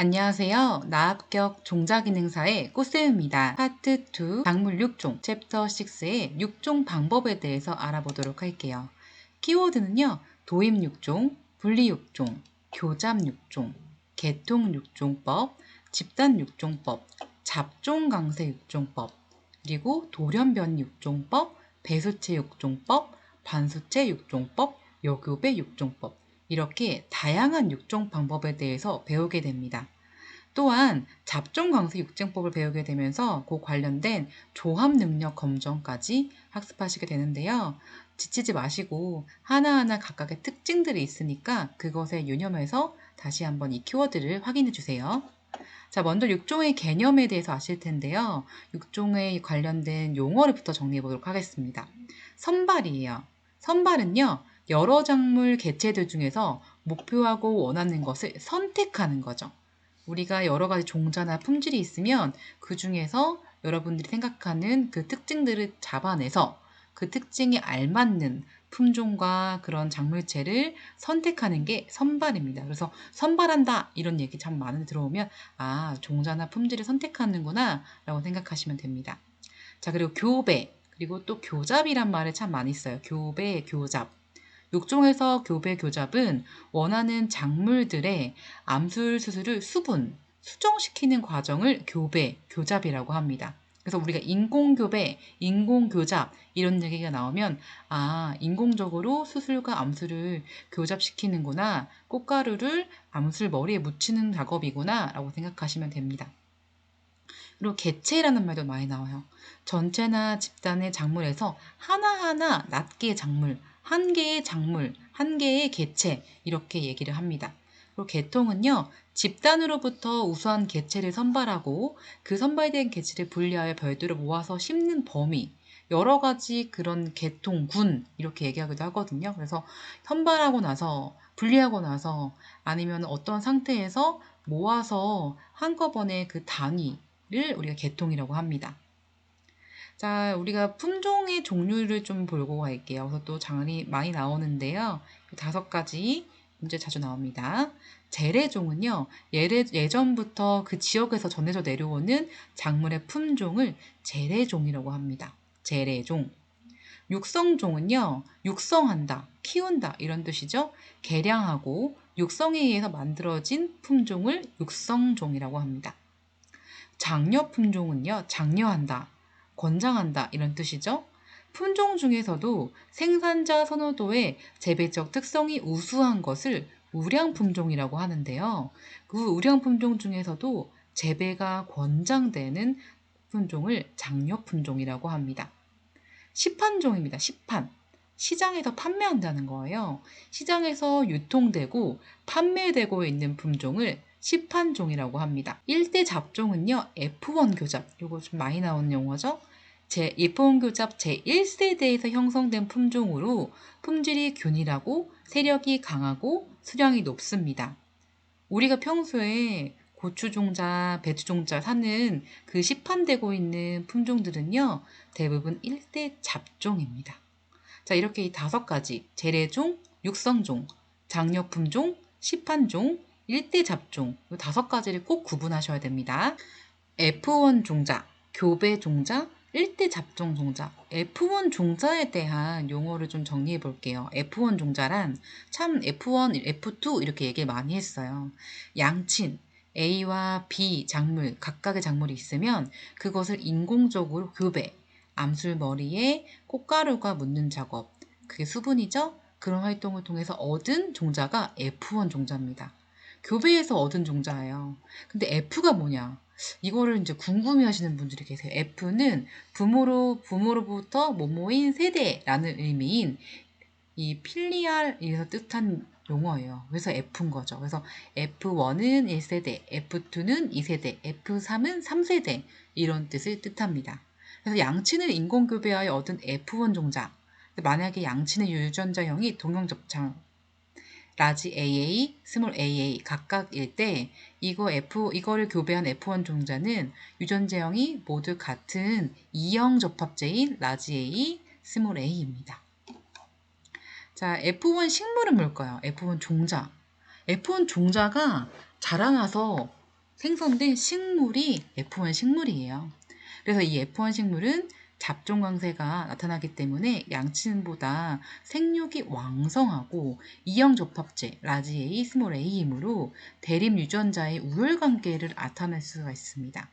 안녕하세요. 나합격 종자기능사의 꽃쌤입니다. 파트 2 작물 6종 챕터 6의 6종 방법에 대해서 알아보도록 할게요. 키워드는요. 도입 6종, 분리 6종, 교잡 6종, 개통 6종법, 집단 6종법, 잡종 강세 6종법, 그리고 돌연변 6종법, 배수체 6종법, 반수체 6종법, 여교배 6종법 이렇게 다양한 육종 방법에 대해서 배우게 됩니다. 또한 잡종 강세 육정법을 배우게 되면서 그 관련된 조합 능력 검정까지 학습하시게 되는데요. 지치지 마시고 하나하나 각각의 특징들이 있으니까 그것에 유념해서 다시 한번 이 키워드를 확인해 주세요. 자, 먼저 육종의 개념에 대해서 아실 텐데요. 육종에 관련된 용어를부터 정리해 보도록 하겠습니다. 선발이에요. 선발은요, 여러 작물 개체들 중에서 목표하고 원하는 것을 선택하는 거죠. 우리가 여러 가지 종자나 품질이 있으면 그 중에서 여러분들이 생각하는 그 특징들을 잡아내서 그 특징에 알맞는 품종과 그런 작물체를 선택하는 게 선발입니다. 그래서 선발한다 이런 얘기 참 많이 들어오면 아 종자나 품질을 선택하는구나 라고 생각하시면 됩니다. 자 그리고 교배 그리고 또 교잡이란 말을 참 많이 써요. 교배, 교잡. 육종에서 교배 교잡은 원하는 작물들의 암술 수술을 수분, 수정시키는 과정을 교배, 교잡이라고 합니다. 그래서 우리가 인공교배, 인공교잡 이런 얘기가 나오면 아 인공적으로 수술과 암술을 교잡시키는구나 꽃가루를 암술 머리에 묻히는 작업이구나 라고 생각하시면 됩니다. 그리고 개체라는 말도 많이 나와요. 전체나 집단의 작물에서 하나하나 낱개의 작물, 한 개의 작물, 한 개의 개체 이렇게 얘기를 합니다. 그리고 개통은요. 집단으로부터 우수한 개체를 선발하고 그 선발된 개체를 분리하여 별도로 모아서 심는 범위 여러 가지 그런 개통 군 이렇게 얘기하기도 하거든요. 그래서 선발하고 나서 분리하고 나서 아니면 어떤 상태에서 모아서 한꺼번에 그 단위 를 우리가 개통이라고 합니다. 자, 우리가 품종의 종류를 좀 보고 갈게요. 그래서 또 장이 많이 나오는데요. 다섯 가지 문제 자주 나옵니다. 재래종은요, 예전부터 그 지역에서 전해져 내려오는 작물의 품종을 재래종이라고 합니다. 재래종. 육성종은요, 육성한다, 키운다 이런 뜻이죠. 개량하고 육성에 의해서 만들어진 품종을 육성종이라고 합니다. 장려 품종은요, 장려한다, 권장한다 이런 뜻이죠. 품종 중에서도 생산자 선호도의 재배적 특성이 우수한 것을 우량 품종이라고 하는데요. 그 우량 품종 중에서도 재배가 권장되는 품종을 장려 품종이라고 합니다. 시판종입니다. 시판. 시장에서 판매한다는 거예요. 시장에서 유통되고 판매되고 있는 품종을 시판종이라고 합니다. 1대 잡종은요, F1 교잡. 이거 좀 많이 나오는 용어죠. 제 F1 교잡 제1세대에서 형성된 품종으로 품질이 균일하고 세력이 강하고 수량이 높습니다. 우리가 평소에 고추 종자, 배추 종자 사는 그 시판되고 있는 품종들은요, 대부분 1대 잡종입니다. 자, 이렇게 이 다섯 가지, 재래종, 육성종, 장려품종, 시판종, 1대 잡종, 이 다섯 가지를 꼭 구분하셔야 됩니다. F1 종자, 교배 종자, 1대 잡종 종자, F1 종자에 대한 용어를 좀 정리해 볼게요. F1 종자란 참 F1, F2 이렇게 얘기 많이 했어요. 양친, A와 B 작물, 각각의 작물이 있으면 그것을 인공적으로 교배, 암술 머리에 꽃가루가 묻는 작업, 그게 수분이죠? 그런 활동을 통해서 얻은 종자가 F1 종자입니다. 교배에서 얻은 종자예요. 근데 F가 뭐냐? 이거를 이제 궁금해 하시는 분들이 계세요. F는 부모로, 부모로부터 모모인 세대라는 의미인 이 필리알에서 뜻한 용어예요. 그래서 F인 거죠. 그래서 F1은 1세대, F2는 2세대, F3은 3세대 이런 뜻을 뜻합니다. 그래서 양친을 인공교배하여 얻은 F1 종자 만약에 양친의 유전자형이 동형접착 라지 AA, 스몰 AA 각각일 때 이거 F 이거를 교배한 F1 종자는 유전자형이 모두 같은 이형 접합체인 라지 A, 스몰 A입니다. 자, F1 식물은 뭘까요? F1 종자. F1 종자가 자라나서 생성된 식물이 F1 식물이에요. 그래서 이 F1 식물은 잡종 강세가 나타나기 때문에 양친보다 생육이 왕성하고 이형 접합체 라지 A, 스몰 A이므로 대립 유전자의 우열 관계를 나타낼 수가 있습니다.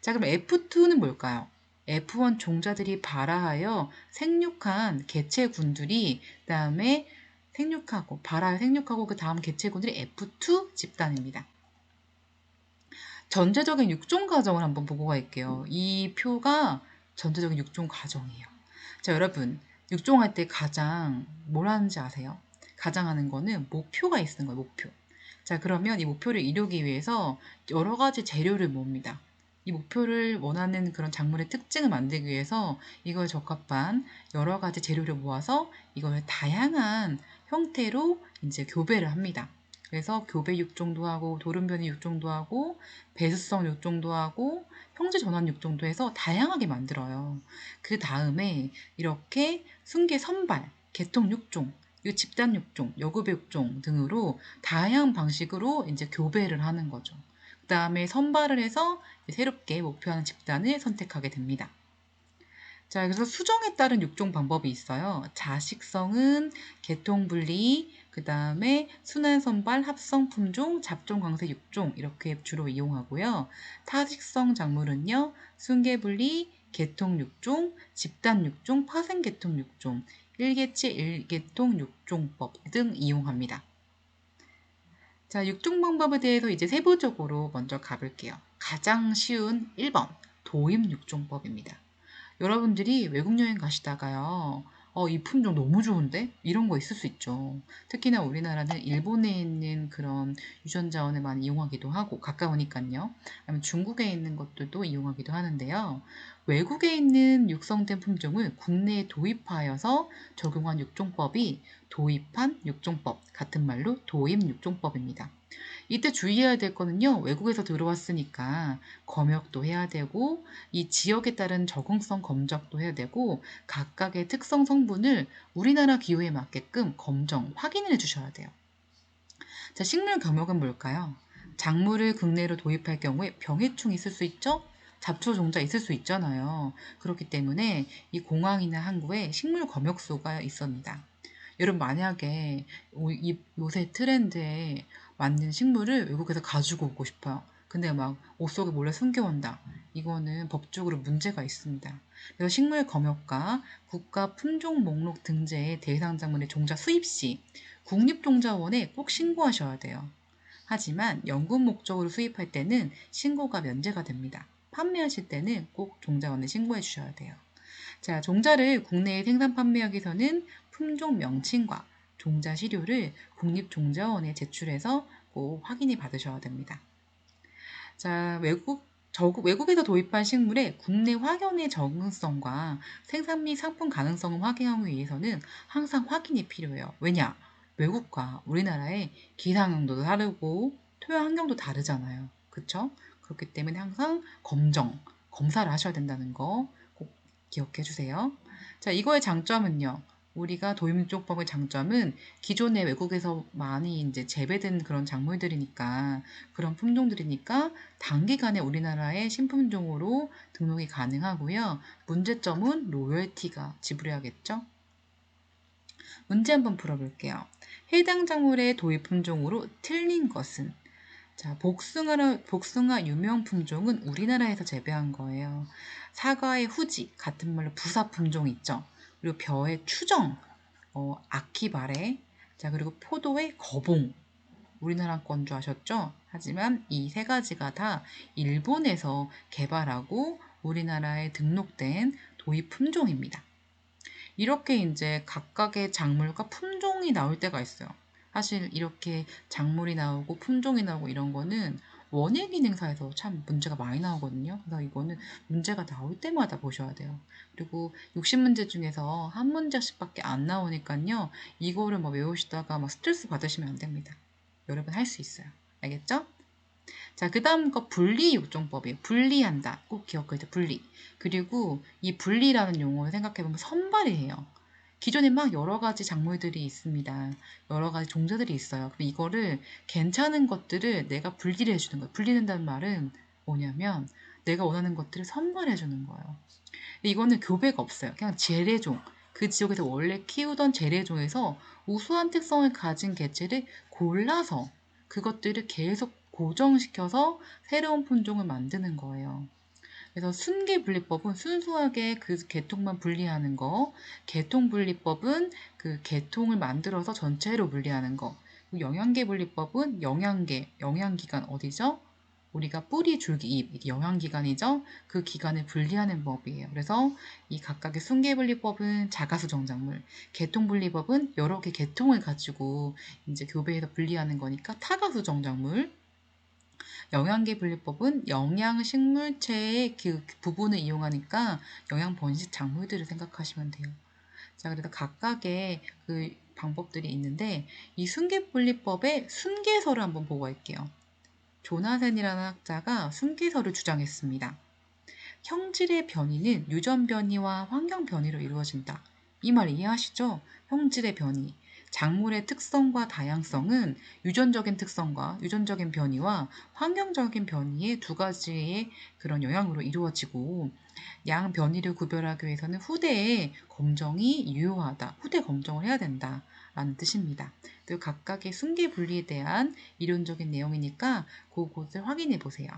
자, 그럼 F2는 뭘까요? F1 종자들이 발화하여 생육한 개체군들이 그다음에 생육하고 발화하여 생육하고 그 다음 개체군들이 F2 집단입니다. 전체적인 육종 과정을 한번 보고 갈게요. 이 표가 전체적인 육종 과정이에요. 자, 여러분, 육종할 때 가장 뭘 하는지 아세요? 가장 하는 거는 목표가 있는 거예요, 목표. 자, 그러면 이 목표를 이루기 위해서 여러 가지 재료를 모읍니다. 이 목표를 원하는 그런 작물의 특징을 만들기 위해서 이걸 적합한 여러 가지 재료를 모아서 이걸 다양한 형태로 이제 교배를 합니다. 그래서 교배 육종도 하고 돌연변이 육종도 하고 배수성 육종도 하고 형제 전환 육종도 해서 다양하게 만들어요. 그 다음에 이렇게 순계 선발, 개통 육종, 집단 육종, 여급의 육종 등으로 다양한 방식으로 이제 교배를 하는 거죠. 그 다음에 선발을 해서 새롭게 목표하는 집단을 선택하게 됩니다. 자, 그래서 수정에 따른 육종 방법이 있어요. 자식성은 개통 분리, 그 다음에 순환 선발, 합성 품종, 잡종 강세 육종 이렇게 주로 이용하고요. 타식성 작물은요. 순계분리, 개통 육종, 집단 육종, 파생 개통 육종, 일개체 일개통 육종법 등 이용합니다. 자, 육종 방법에 대해서 이제 세부적으로 먼저 가볼게요. 가장 쉬운 1번 도입 육종법입니다. 여러분들이 외국 여행 가시다가요. 어, 이 품종 너무 좋은데? 이런 거 있을 수 있죠. 특히나 우리나라는 일본에 있는 그런 유전자원을 많이 이용하기도 하고, 가까우니까요. 아니면 중국에 있는 것들도 이용하기도 하는데요. 외국에 있는 육성된 품종을 국내에 도입하여서 적용한 육종법이 도입한 육종법, 같은 말로 도입 육종법입니다. 이때 주의해야 될 거는요. 외국에서 들어왔으니까 검역도 해야 되고 이 지역에 따른 적응성 검적도 해야 되고 각각의 특성 성분을 우리나라 기호에 맞게끔 검정, 확인을 해주셔야 돼요. 자, 식물 검역은 뭘까요? 작물을 국내로 도입할 경우에 병해충이 있을 수 있죠? 잡초 종자 있을 수 있잖아요. 그렇기 때문에 이 공항이나 항구에 식물 검역소가 있습니다. 여러분 만약에 요새 트렌드에 맞는 식물을 외국에서 가지고 오고 싶어요. 근데 막 옷 속에 몰래 숨겨온다. 이거는 법적으로 문제가 있습니다. 그래서 식물 검역과 국가 품종 목록 등재의 대상 작물의 종자 수입 시 국립종자원에 꼭 신고하셔야 돼요. 하지만 연구 목적으로 수입할 때는 신고가 면제가 됩니다. 판매하실 때는 꼭 종자원에 신고해 주셔야 돼요. 자, 종자를 국내에 생산 판매하기 위해서는 품종 명칭과 종자 시료를 국립종자원에 제출해서 꼭 확인이 받으셔야 됩니다. 자, 외국 저국, 외국에서 도입한 식물의 국내 확연의 적응성과 생산 및 상품 가능성을 확인하기 위해서는 항상 확인이 필요해요. 왜냐? 외국과 우리나라의 기상 강도도 다르고 토양 환경도 다르잖아요. 그쵸? 그렇기 때문에 항상 검정, 검사를 하셔야 된다는 거 꼭 기억해 주세요. 자, 이거의 장점은요. 우리가 도입종법의 장점은 기존의 외국에서 많이 이제 재배된 그런 작물들이니까 그런 품종들이니까 단기간에 우리나라의 신품종으로 등록이 가능하고요. 문제점은 로열티가 지불해야겠죠. 문제 한번 풀어볼게요. 해당 작물의 도입 품종으로 틀린 것은 자, 복숭아, 복숭아 유명 품종은 우리나라에서 재배한 거예요. 사과의 후지, 같은 말로 부사 품종 있죠. 그리고 벼의 추정, 어, 아키바레, 자 그리고 포도의 거봉, 우리나라 건 줄 아셨죠? 하지만 이 세 가지가 다 일본에서 개발하고 우리나라에 등록된 도입 품종입니다. 이렇게 이제 각각의 작물과 품종이 나올 때가 있어요. 사실 이렇게 작물이 나오고 품종이 나오고 이런 거는 원예 기능사에서 참 문제가 많이 나오거든요. 그래서 이거는 문제가 나올 때마다 보셔야 돼요. 그리고 60문제 중에서 한 문제씩밖에 안 나오니까요. 이거를 뭐 외우시다가 막 스트레스 받으시면 안 됩니다. 여러분 할 수 있어요. 알겠죠? 자, 그 다음 거 분리 요정법이에요. 분리한다. 꼭 기억해야 돼, 분리. 그리고 이 분리라는 용어를 생각해 보면 선발이에요. 기존에 막 여러 가지 작물들이 있습니다. 여러 가지 종자들이 있어요. 그럼 이거를 괜찮은 것들을 내가 분리를 해주는 거예요. 분리된다는 말은 뭐냐면 내가 원하는 것들을 선발해 주는 거예요. 이거는 교배가 없어요. 그냥 재래종. 그 지역에서 원래 키우던 재래종에서 우수한 특성을 가진 개체를 골라서 그것들을 계속 고정시켜서 새로운 품종을 만드는 거예요. 그래서 순계 분리법은 순수하게 그 계통만 분리하는 거, 계통 분리법은 그 계통을 만들어서 전체로 분리하는 거, 영양계 분리법은 영양계, 영양기관 어디죠? 우리가 뿌리, 줄기, 잎, 영양기관이죠? 그 기관을 분리하는 법이에요. 그래서 이 각각의 순계분리법은 자가수 정작물, 계통분리법은 여러 개 계통을 가지고 이제 교배해서 분리하는 거니까 타가수 정작물, 영양계 분리법은 영양 식물체의 그 부분을 이용하니까 영양 번식 작물들을 생각하시면 돼요. 자, 그래서 각각의 그 방법들이 있는데 이 순계 분리법의 순계서를 한번 보고 갈게요. 조나센이라는 학자가 순계서를 주장했습니다. 형질의 변이는 유전 변이와 환경 변이로 이루어진다. 이 말 이해하시죠? 형질의 변이. 작물의 특성과 다양성은 유전적인 특성과 유전적인 변이와 환경적인 변이의 두 가지의 그런 영향으로 이루어지고 양 변이를 구별하기 위해서는 후대에 검정이 유효하다. 후대 검정을 해야 된다. 라는 뜻입니다. 또 각각의 순계 분리에 대한 이론적인 내용이니까 그곳을 확인해 보세요.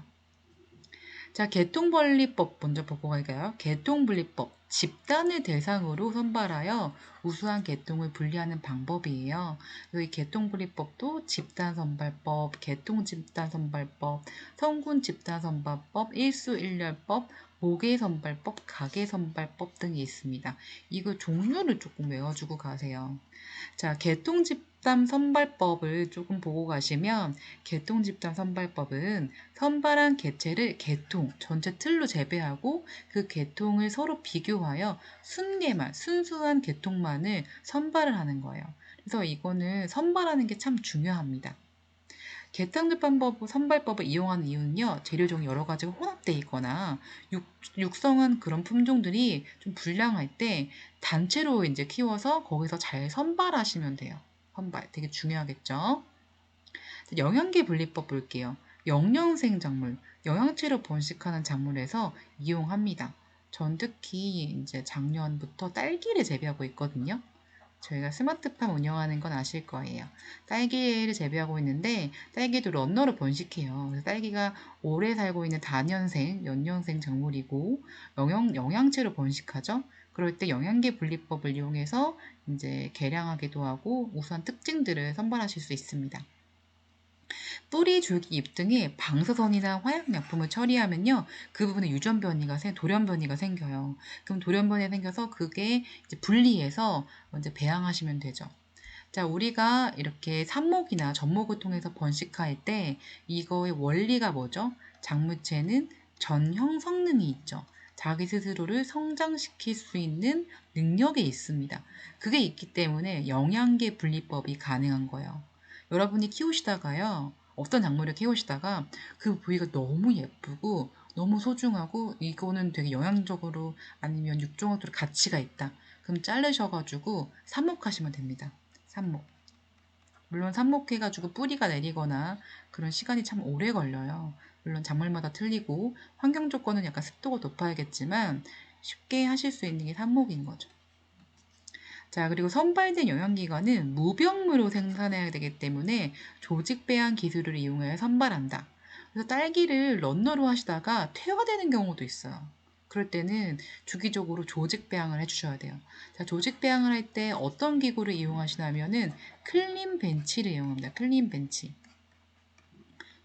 자, 개통분리법 먼저 보고 갈까요? 개통분리법. 집단을 대상으로 선발하여 우수한 개통을 분리하는 방법이에요. 이 개통분리법도 집단선발법, 개통집단선발법, 성군집단선발법, 일수일렬법, 모계선발법, 가계선발법 등이 있습니다. 이거 종류를 조금 외워주고 가세요. 자, 개통집단 선발법을 조금 보고 가시면 개통집단 선발법은 선발한 개체를 개통, 전체 틀로 재배하고 그 개통을 서로 비교하여 순개만, 순수한 개통만을 선발을 하는 거예요. 그래서 이거는 선발하는 게 참 중요합니다. 개탕급반법 선발법을 이용하는 이유는요, 재료종이 여러 가지가 혼합되어 있거나 육, 육성한 그런 품종들이 좀 불량할 때 단체로 이제 키워서 거기서 잘 선발하시면 돼요. 선발 되게 중요하겠죠. 영양계 분리법 볼게요. 영양생 작물, 영양체로 번식하는 작물에서 이용합니다. 전 특히 이제 작년부터 딸기를 재배하고 있거든요. 저희가 스마트팜 운영하는 건 아실 거예요. 딸기를 재배하고 있는데 딸기도 런너로 번식해요. 딸기가 오래 살고 있는 다년생, 연년생 작물이고 영양, 영양체로 번식하죠. 그럴 때 영양계 분리법을 이용해서 이제 개량하기도 하고 우수한 특징들을 선발하실 수 있습니다. 뿌리, 줄기, 잎 등의 방사선이나 화학약품을 처리하면요. 그 부분에 유전 변이가 생, 돌연 변이가 생겨요. 그럼 돌연 변이 생겨서 그게 분리해서 먼저 배양하시면 되죠. 자, 우리가 이렇게 삽목이나 접목을 통해서 번식할 때 이거의 원리가 뭐죠? 작물체는 전형 성능이 있죠. 자기 스스로를 성장시킬 수 있는 능력이 있습니다. 그게 있기 때문에 영양계 분리법이 가능한 거예요. 여러분이 키우시다가요. 어떤 작물을 키우시다가 그 부위가 너무 예쁘고 너무 소중하고 이거는 되게 영양적으로 아니면 육종학적으로 가치가 있다. 그럼 자르셔가지고 삽목하시면 됩니다. 삽목. 물론 삽목해가지고 뿌리가 내리거나 그런 시간이 참 오래 걸려요. 물론 작물마다 틀리고 환경 조건은 약간 습도가 높아야겠지만 쉽게 하실 수 있는 게 삽목인 거죠. 자, 그리고 선발된 영양기관은 무병무로 생산해야 되기 때문에 조직 배양 기술을 이용해 선발한다. 그래서 딸기를 런너로 하시다가 퇴화되는 경우도 있어요. 그럴 때는 주기적으로 조직 배양을 해주셔야 돼요. 자, 조직 배양을 할 때 어떤 기구를 이용하시냐면은 클린 벤치를 이용합니다. 클린 벤치.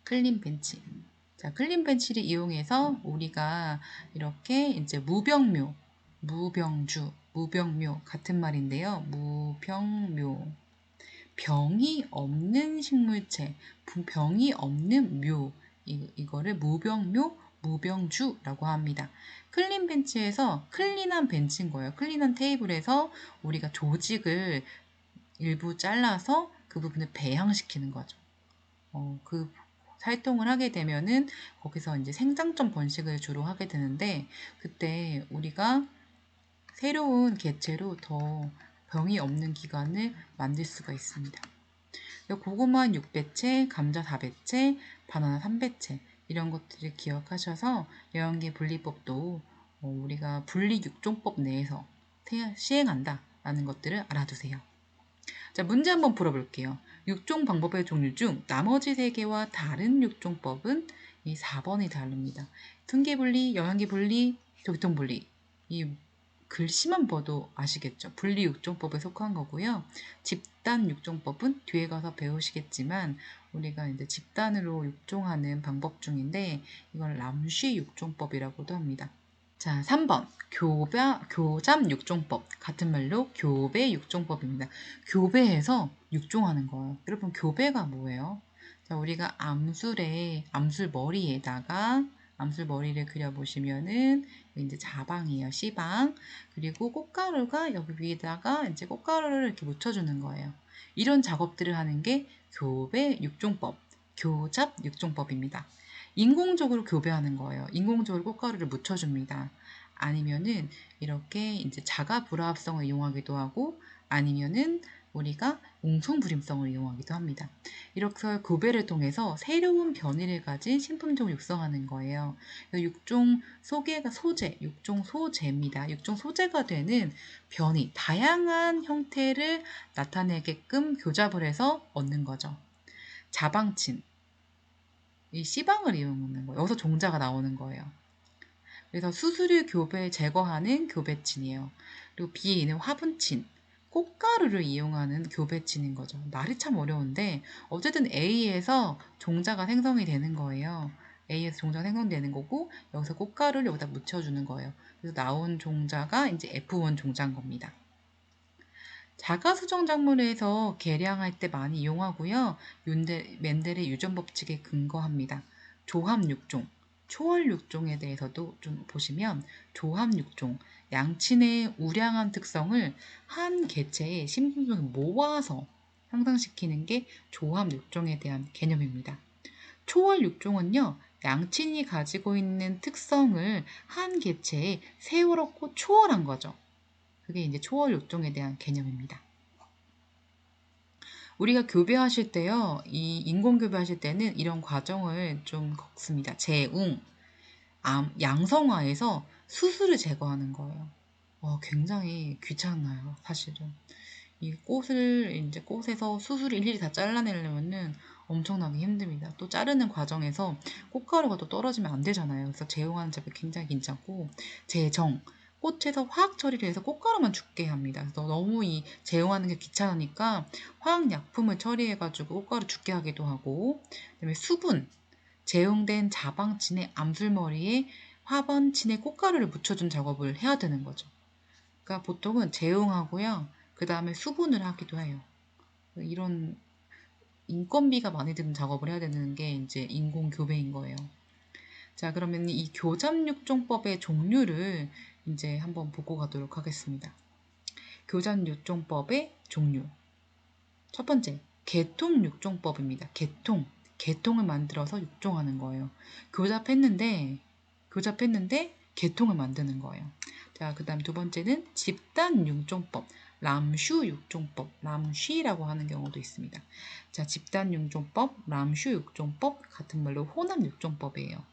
클린 벤치. 자, 클린 벤치를 이용해서 우리가 이렇게 이제 무병묘, 무병주, 무병묘 같은 말인데요. 무병묘. 병이 없는 식물체, 병이 없는 묘. 이, 이거를 무병묘, 무병주라고 합니다. 클린 벤치에서 클린한 벤치인 거예요. 클린한 테이블에서 우리가 조직을 일부 잘라서 그 부분을 배양시키는 거죠. 어, 그 활동을 하게 되면은 거기서 이제 생장점 번식을 주로 하게 되는데 그때 우리가 새로운 개체로 더 병이 없는 기관을 만들 수가 있습니다. 고구마 6배채, 감자 4배채, 바나나 3배채 이런 것들을 기억하셔서 영양계 분리법도 어, 우리가 분리 육종법 내에서 시행한다 라는 것들을 알아두세요. 자, 문제 한번 풀어볼게요. 육종 방법의 종류 중 나머지 세 개와 다른 육종법은 이 4번이 다릅니다. 등계 분리, 영양계 분리, 교통 분리. 이 글씨만 봐도 아시겠죠? 분리 육종법에 속한 거고요. 집단 육종법은 뒤에 가서 배우시겠지만 우리가 이제 집단으로 육종하는 방법 중인데 이걸 람쉬 육종법이라고도 합니다. 자, 3번. 교배, 교잡 육종법. 같은 말로 교배 육종법입니다. 교배해서 육종하는 거예요. 여러분, 교배가 뭐예요? 자, 우리가 암술에, 암술 머리에다가 암술 머리를 그려보시면은 이제 자방이에요. C방. 그리고 꽃가루가 여기 위에다가 이제 꽃가루를 이렇게 묻혀주는 거예요. 이런 작업들을 하는 게 교배 육종법, 교잡 육종법입니다. 인공적으로 교배하는 거예요. 인공적으로 꽃가루를 묻혀줍니다. 아니면은 이렇게 이제 자가 불합성을 이용하기도 하고 아니면은 우리가 웅성불임성을 이용하기도 합니다. 이렇게 교배를 통해서 새로운 변이를 가진 신품종을 육성하는 거예요. 육종 소개가 소재, 육종 소재입니다. 육종 소재가 되는 변이, 다양한 형태를 나타내게끔 교잡을 해서 얻는 거죠. 자방친, 이 C방을 이용하는 거예요. 여기서 종자가 나오는 거예요. 그래서 수수료 교배 제거하는 교배친이에요. 그리고 B에 있는 화분친, 꽃가루를 이용하는 교배친인 거죠. 말이 참 어려운데 어쨌든 A에서 종자가 생성이 되는 거예요. A에서 종자가 생성되는 거고 여기서 꽃가루를 여기다 묻혀주는 거예요. 그래서 나온 종자가 이제 F1 종자인 겁니다. 자가수정 작물에서 계량할 때 많이 이용하고요. 윤데, 맨델의 유전 법칙에 근거합니다. 조합 육종, 초월 육종에 대해서도 좀 보시면 조합 육종, 양친의 우량한 특성을 한 개체의 신분을 모아서 향상시키는 게 조합 육종에 대한 개념입니다. 초월 육종은요, 양친이 가지고 있는 특성을 한 개체에 세월었고 초월한 거죠. 그게 이제 초월 육종에 대한 개념입니다. 우리가 교배하실 때요, 이 인공 교배하실 때는 이런 과정을 좀 겪습니다. 재웅, 암, 양성화에서 수술을 제거하는 거예요. 어, 굉장히 귀찮아요, 사실은. 이 꽃을 이제 꽃에서 수술을 일일이 다 잘라내려면은 엄청나게 힘듭니다. 또 자르는 과정에서 꽃가루가 또 떨어지면 안 되잖아요. 그래서 재용하는 작업이 굉장히 괜찮고 재정 꽃에서 화학 처리를 해서 꽃가루만 죽게 합니다. 그래서 너무 이 재용하는 게 귀찮으니까 화학 약품을 처리해가지고 꽃가루 죽게 하기도 하고, 그다음에 수분, 재용된 자방친의 암술머리에 화번친의 꽃가루를 묻혀준 작업을 해야 되는 거죠. 그러니까 보통은 재용하고요. 그 다음에 수분을 하기도 해요. 이런 인건비가 많이 드는 작업을 해야 되는 게 이제 인공 교배인 거예요. 자, 그러면 이 교잡육종법의 종류를 이제 한번 보고 가도록 하겠습니다. 교잡육종법의 종류. 첫 번째, 개통육종법입니다. 개통. 개통을 만들어서 육종하는 거예요. 교잡했는데, 교잡했는데 개통을 만드는 거예요. 자, 그 다음 두 번째는 집단육종법. 람슈 육종법, 람쉬라고 하는 경우도 있습니다. 자, 집단 육종법, 람슈 육종법 같은 말로 혼합 육종법이에요.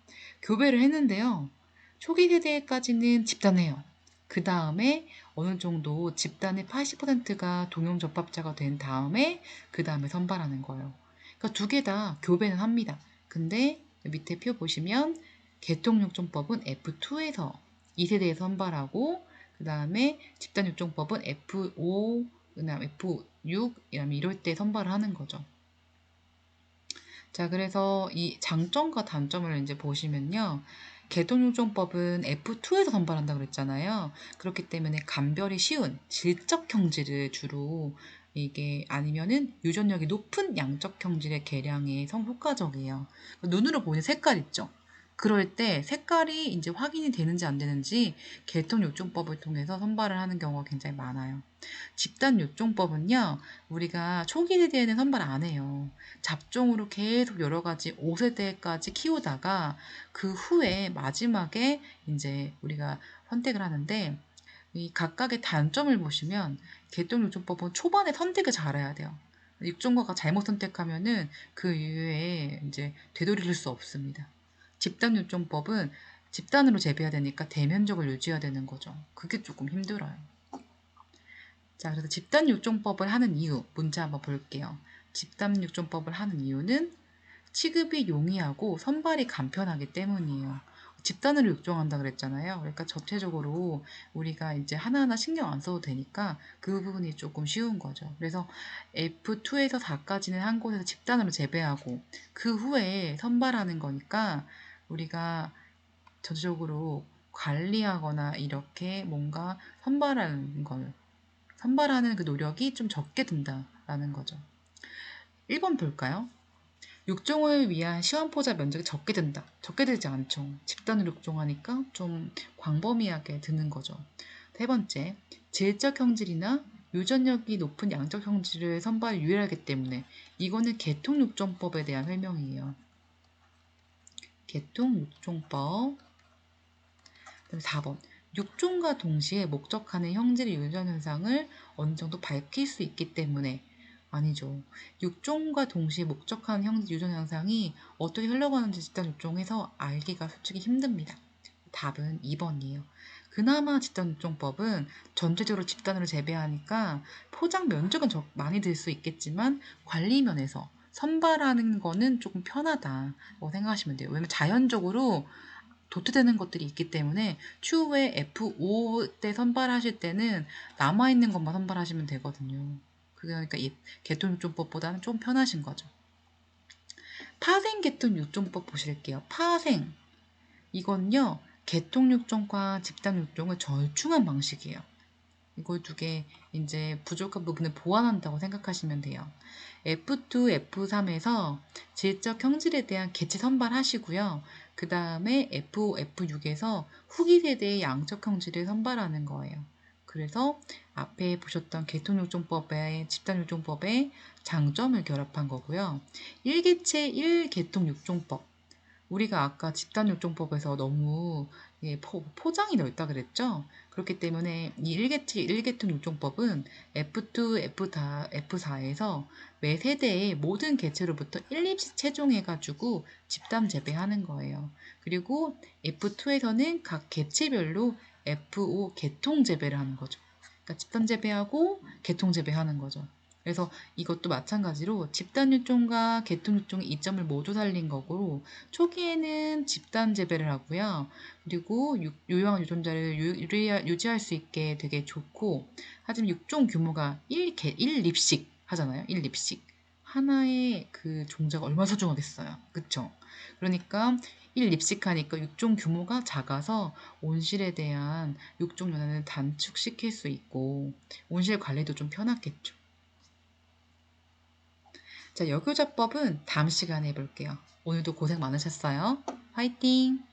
교배를 했는데요. 초기 세대까지는 집단해요. 그 다음에 어느 정도 집단의 80%가 동용 접합자가 된 다음에 그 다음에 선발하는 거예요. 그러니까 두 개 다 교배는 합니다. 근데 밑에 표 보시면 개통육종법은 F2에서 2세대에 선발하고 그 다음에 집단육종법은 F5, 그다음 F6 이럴 때 선발을 하는 거죠. 자, 그래서 이 장점과 단점을 이제 보시면요. 개통육종법은 F2에서 선발한다 그랬잖아요. 그렇기 때문에 감별이 쉬운 질적 형질을 주로 이게 아니면은 유전력이 높은 양적 형질의 계량에 성효과적이에요. 눈으로 보는 색깔 있죠. 그럴 때 색깔이 이제 확인이 되는지 안 되는지 개통 요종법을 통해서 선발을 하는 경우가 굉장히 많아요. 집단 요종법은요, 우리가 초기 세대에는 선발 안 해요. 잡종으로 계속 여러 가지 5세대까지 키우다가 그 후에 마지막에 이제 우리가 선택을 하는데 이 각각의 단점을 보시면 개똥육종법은 초반에 선택을 잘해야 돼요. 육종과가 잘못 선택하면은 그 이후에 이제 되돌릴 수 없습니다. 집단 육종법은 집단으로 재배해야 되니까 대면적을 유지해야 되는 거죠. 그게 조금 힘들어요. 자, 그래서 집단 육종법을 하는 이유, 문제 한번 볼게요. 집단 육종법을 하는 이유는 취급이 용이하고 선발이 간편하기 때문이에요. 집단으로 육종한다 그랬잖아요. 그러니까 전체적으로 우리가 이제 하나하나 신경 안 써도 되니까 그 부분이 조금 쉬운 거죠. 그래서 F2에서 4까지는 한 곳에서 집단으로 재배하고 그 후에 선발하는 거니까 우리가 전체적으로 관리하거나 이렇게 뭔가 선발하는 걸 선발하는 그 노력이 좀 적게 든다라는 거죠. 1번 볼까요? 육종을 위한 시험포자 면적이 적게 든다. 적게 들지 않죠. 집단으로 육종하니까 좀 광범위하게 드는 거죠. 세 번째, 질적 형질이나 유전력이 높은 양적 형질을 선발 유일하기 때문에 이거는 개통 육종법에 대한 설명이에요. 개통 육종법. 4번. 육종과 동시에 목적하는 형질의 유전 현상을 어느 정도 밝힐 수 있기 때문에 아니죠. 육종과 동시에 목적하는 형질 유전 현상이 어떻게 흘러가는지 집단 육종에서 알기가 솔직히 힘듭니다. 답은 2번이에요. 그나마 집단 육종법은 전체적으로 집단으로 재배하니까 포장 면적은 적, 많이 들 수 있겠지만 관리 면에서 선발하는 거는 조금 편하다고 생각하시면 돼요. 왜냐면 자연적으로 도트되는 것들이 있기 때문에 추후에 F5 때 선발하실 때는 남아있는 것만 선발하시면 되거든요. 그러니까 이 개통 육종법보다는 좀 편하신 거죠. 파생 개통 육종법 보실게요. 파생. 이건요, 개통 육종과 집단 육종을 절충한 방식이에요. 이걸 두 개 이제 부족한 부분을 보완한다고 생각하시면 돼요. F2, F3에서 질적 형질에 대한 개체 선발하시고요. 그 다음에 F5, F6에서 후기 세대의 양적 형질을 선발하는 거예요. 그래서 앞에 보셨던 개통육종법의 집단육종법의 장점을 결합한 거고요. 1개체 1개통육종법. 우리가 아까 집단육종법에서 너무 예, 포, 장이 넓다 그랬죠? 그렇기 때문에 이 1개체 1개통 육종법은 F2, F4, F4에서 매 세대의 모든 개체로부터 1 입씩 채종해가지고 집단 재배하는 거예요. 그리고 F2에서는 각 개체별로 FO 개통 재배를 하는 거죠. 그러니까 집단 재배하고 개통 재배하는 거죠. 그래서 이것도 마찬가지로 집단 유종과 개통 유종의 이점을 모두 살린 거고 초기에는 집단 재배를 하고요. 그리고 요양한 유전자를 유 지할 수 있게 되게 좋고 하지만 육종 규모가 1, 1립씩 하잖아요. 1립씩. 하나의 그 종자가 얼마나 소중하겠어요. 그쵸? 그러니까 1립식 하니까 육종 규모가 작아서 온실에 대한 육종 연화는 단축시킬 수 있고 온실 관리도 좀 편하겠죠. 자, 여교자법은 다음 시간에 해볼게요. 오늘도 고생 많으셨어요. 화이팅!